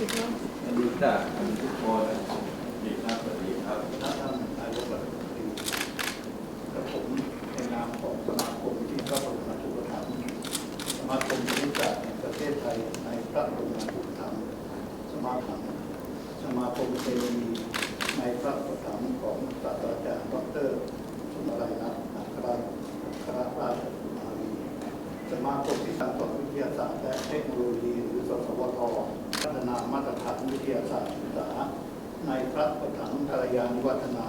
ดูจากทุกคนดีครับสวัสดีครับท่านนายกรัฐมนตรีกับผมในนามของสมาคมที่พระบรมราชูปถัมสมาคมวิทยาศาสตร์แห่งประเทศไทยในพระบรมราชูปถัมภ์สมาคมสมาคมเทวนีในพระประถมของศาสตราจารย์ดรสุนทรรัตน์อัครอัครราชกุมารี สมาคมที่สังสอนวิทยาศาสตร์และเทคโนโลยีหรือสสวทพัฒนามารฐานวิทยาศาสตร์ศึกษา ในพระประถมภรยานิวัฒนา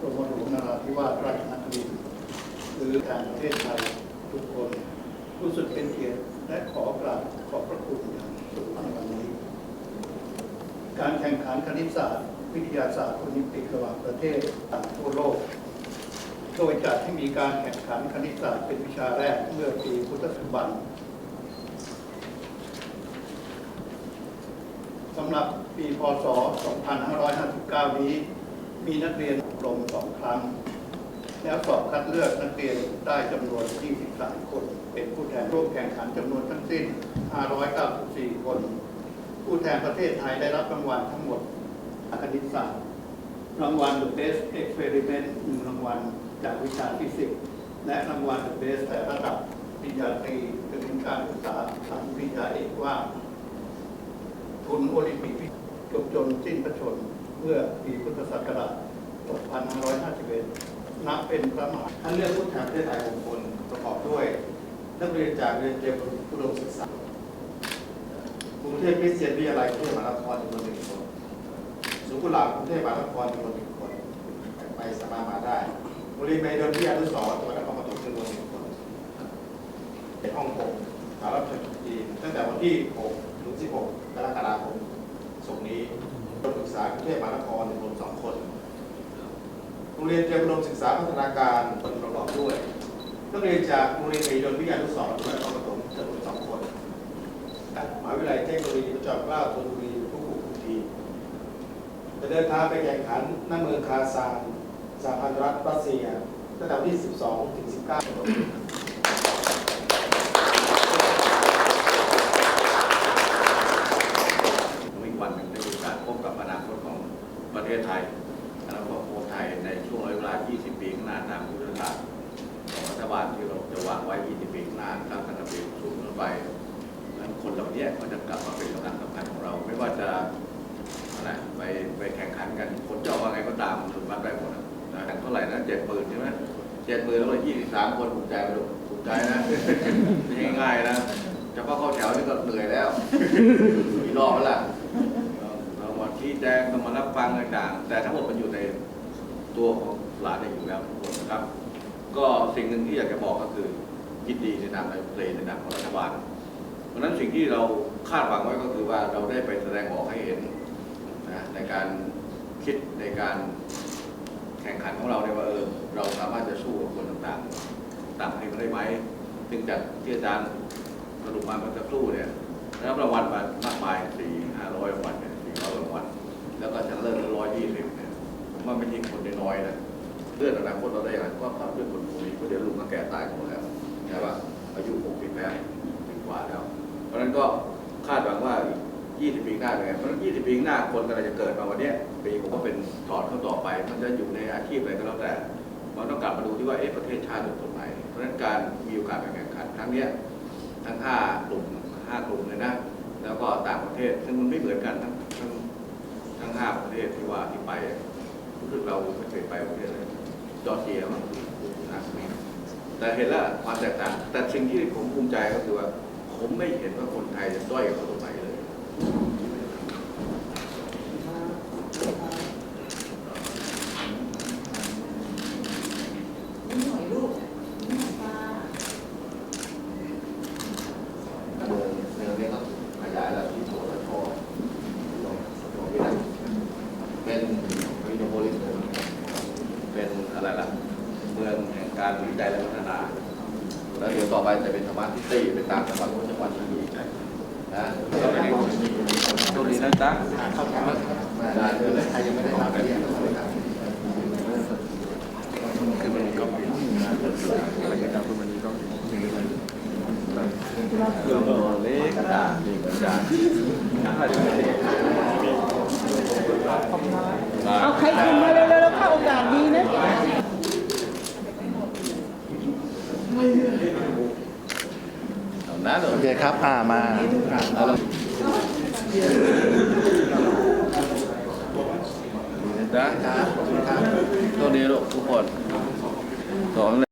กรมหลวงนราธิวาสราชนครินทร์หรือการประเทศไทยทุกคนรู้สึกเป็นเกียรติและขอกราบขอบพระคุณอย่างสูงในวันนี้ การแข่งขันคณิตศาสตร์ วิทยาศาสตร์โอลิมปิกระหว่างประเทศต่างทั่วโลก โดยจัดให้มีการแข่งขันคณิตศาสตร์เป็นวิชาแรกเมื่อปีพุทธศักราชสำหรับปีพศ 2559 นี้ มีนักเรียนอบรมสองครั้ง แล้วสอบคัดเลือกนักเรียนได้จำนวน 23 คน เป็นผู้แทนร่วมแข่งขันจำนวนทั้งสิ้น 594 คน ผู้แทนประเทศไทยได้รับรางวัลทั้งหมดคณิตศาสตร์รางวัล The Best Experiment หนึ่งรางวัลจากวิชาฟิสิกส์และรางวัล The Best แต่ระดับปริญญาตรีถึงการศึกษาทางปริญญาเอกว่า ทุนโอลิมปิกจบจนสิ้นพระชนเมื่อปีพุทธศักราช 2551 นับเป็นพระมหาท่านเลือกผู้แทนประเทศไทย6คนประกอบด้วย นักเรียนจากเรียนเตรียมอุดมศึกษากรุงเทพคริสเตียนวิทยาลัยกรุงเทพมหานครจำนวนหนึ่งคนสุขุลากรุงเทพมหานครจำนวนหนึ่งคน ไปสามารถมาได้บริเวณเดินที่อนุสรณ์จังหวัดนครปฐมจำนวนหนึ่งคนเป็นฮ่องกง สหรัฐประชาชนจีนตั้งแต่วันที่ 6 ถึง 16 กรกฎาคมศกนี้อุดมศึกษากรุงเทพมหานครรวมสองคน โรงเรียนเตรียมอุดมศึกษาพัฒนาการคนประกอบด้วยนักเรียนจากโรงเรียนเอกชนวิทยานุสรณ์จังหวัดนครปฐมจำนวนสองคนมหาวิทยาลัยเทคโนโลยีพระจอมเกล้าธนบุรีผู้กุกุทีจะเดินทางไปแข่งขันหน้าเมืองคาซานสหพันธรัฐรัสเซียตั้งแต่วันที่ 12 ถึง 19 อีกวันหนึ่งได้มีการพบกับอนาคตของประเทศไทยอนาคตของไทยในช่วงระยะเวลา 20 ปีข้างหน้าตามยุทธศาสตร์ของรัฐบาลที่เรา จะวางไว้ 20 ปีข้างหน้าตั้งแต่ปีสูงขึ้นไปนั้นคนเหล่านี้ก็จะกลับมาเป็นกำลังสำคัญของเรา ไม่ว่าจะอะไรไปไปแข่งขันกันผลจะออกมาไงก็ตามมันวัดได้หมดนะนะเท่าไหร่นะเจ็ดหมื่นใช่ไหมเจ็ดหมื่นแล้วยี่สิบสามคนถูกใจไปดูถูกใจนะง่ายๆนะเฉพาะเข้าแถวนี่ก็เหนื่อยแล้วมีรอบแล้วล่ะเรามาชี้แจงต้งมารับฟังต่างๆ แต่ทั้งหมดมันอยู่ในตัวของหลานเองอยู่แล้วทุกคนนะครับ ก็สิ่งหนึ่งที่อยากจะบอกก็คือยินดีในนามในเพลงในนามของรัฐบาล เพราะฉะนั้นสิ่งที่เราคาดหวังไว้ก็คือว่าเราได้ไปแสดงออกให้เห็นนะในการคิดในการแข่งขันของเราเนี่ยว่าเออเราสามารถจะสู้กับคนต่างๆ ต่างประเทศได้ไหมซึ่งจากที่อาจารย์สรุปมาเมื่อสักครู่เนี่ยรับรางวัลมามากมายสี่ห้าร้อยรางวัลเนี่ยสี่ร้อยรางวัลแล้วก็ชนะเลิศร้อยยี่สิบเนี่ยผมว่าไม่ใช่คนน้อยนะ เลื่อนอนาคตเราได้อยังไงก็เพราะเรื่องคนพวกนี้เพราะเดี๋ยวลุงก็แก่ตายหมดแล้วใช่ป่ะอายุหกสิบแล้วถึงกว่าแล้ว เพราะฉะนั้นก็คาดหวังว่าอีก20ปีหน้าเป็นไงเพราะฉะนั้น20ปีหน้าคนกำลังจะเกิดมาวันเนี้ยปีผมก็เป็นสอนเขาต่อไป มันจะอยู่ในอาชีพอะไรก็แล้วแต่มันต้องกลับมาดูที่ว่าเอะประเทศชาติเป็นคนไหนเพราะฉะนั้นการมีโอกาสแข่งขันครั้งเนี้ยทั้ง5กลุ่ม5กลุ่มเลยนะ แล้วก็ต่างประเทศซึ่งมันไม่เหมือนกันทั้งทั้งทั้ง5ประเทศที่ว่าที่ไปรู้สึกเราไม่เคยไปประเทศเลย จอร์เจียมั้งนะแต่เห็นแล้วความแตกต่าง แต่สิ่งที่ผมภูมิใจก็คือว่า ผมไม่เห็นว่าคนไทยจะด้อยกว่าคนไหนเลย นี่หน่อยลูกนี่หน่อยปลา เมืองเมืองนี้ก็ขยายแล้วที่โถและทอของเวียดนามเป็นวิโนโพลิสเป็นอะไรล่ะ เมืองแห่งการวิจัยและพัฒนา แล้วเดี๋ยวต่อไปจะเป็นธรรมะที่ตีเป็นตามจังหวัดของจังหวัดที่มีนะตัวนี้นะจ๊ะเข้าแถวได้เลยใครยังไม่ได้รับเนี่ยคือมันก็เป็นอะไรก็ตามคือมันก็มีอะไรเครื่องเล็กกระดาษนี่กระดาษถ้าจะไม่ได้เอาใครคุมมาเร็วๆแล้วเข้าโอกาสดีนะ เอานะเดี๋ยวโอเคครับ อ่ามาเอาละดีนะจ๊ะตัวนี้ลูกทุกคนสอง